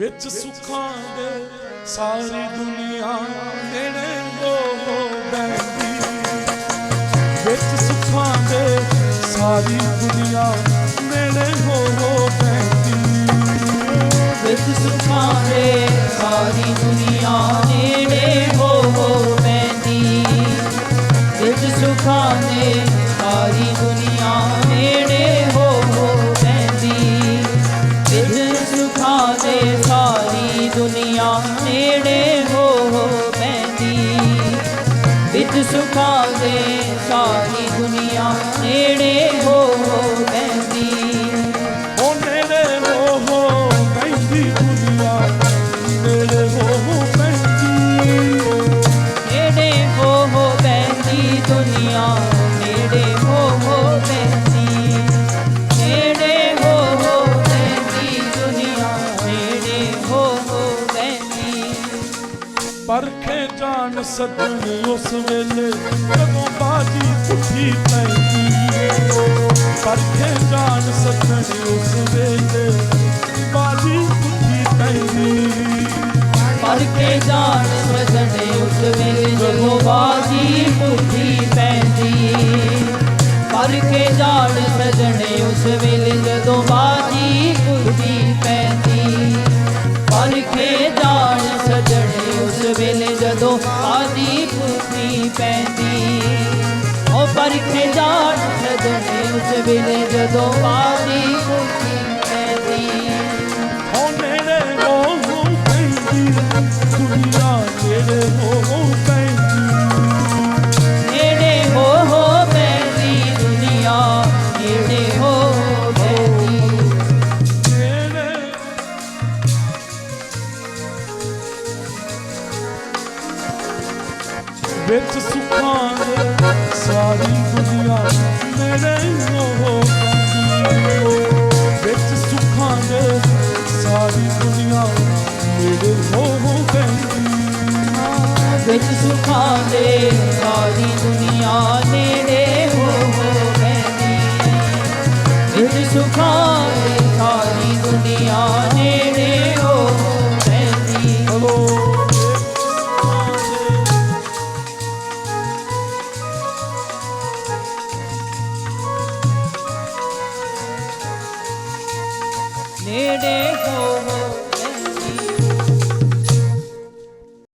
ਵਿੱਚ ਸੁੱਖਾਂ ਦੇ ਸਾਰੀ ਦੁਨੀਆ ਨੇੜੇ ਹੋ ਬੈਠੀ। ਵਿੱਚ ਸੁੱਖਾਂ ਦੇ ਸਾਰੀ ਦੁਨੀਆ ਨੇੜੇ ਹੋ ਬੈਠੀ। ਵਿੱਚ ਸੁਖਾਂ ਦੇ ਸਾਰੀ ਦੁਨੀਆ ਨੇੜੇ ਹੋ ਹੋ ਵਿੱਚ ਸੁਖਾਂ ਦੇ ਸਾਰੀ ਦੁਨੀਆ ਨੇੜੇ ਨੇੜੇ ਹੋ ਹੋ ਪੈਂਦੀ। ਵਿੱਚ ਸੁਖਾਂ ਦੇ ਸਾਰੀ ਦੁਨੀਆ ਪਰਖੇ ਜਾਣ ਸੱਜਣ ਉਸ ਵੇਲੇ ਜਦੋਂ ਬਾਜੀ ਪੁੱਠੀ ਪੈਂਦੀ। ਪਰਖੇ ਜਾਣ ਸੱਜਣ ਉਸ ਵੇਲੇ ਬਾਜੀ ਪੁੱਠੀ ਪੈਂਦੀ। ਪਰਖੇ ਜਾਣ ਸਜਣੇ ਉਸ ਵੇਲੇ ਜਦੋਂ ਬਾਜੀ ਪੁੱਠੀ ਪੈਂਦੀ। ਪਰਖੇ ਜਾਣ ਸਜਣੇ ਉਸ ਵੇਲੇ ਜਦੋਂ ਬਾਜੀ ਪੁੱਠੀ ਪੈਂਦੀ। ਬਾਜੀ ਪੁੱਠੀ ਪੈਂਦੀ। ਉਹ ਪਰ ਜਾਣ ਸਜਣੇ ਉਸ ਵੇਲੇ ਜਦੋਂ ਬਾਜੀ ਪੁੱਠੀ ਵਿੱਚ ਸੁੱਖਾਂ ਦੇ ਸਾਰੀ ਦੁਨੀਆ ਨੇੜੇ ਹੋ ਪੈਂਦੀ ਵਿੱਚ ਸੁੱਖਾਂ ਦੇ ਸਾਰੀ ਦੁਨੀਆ ਨੇੜੇ ਹੋ ਹੋ ਵਿੱਚ ਸੁਖਾਂ ਦੇ ਸਾਰੀ ਦੁਨੀਆ નેડે હોવો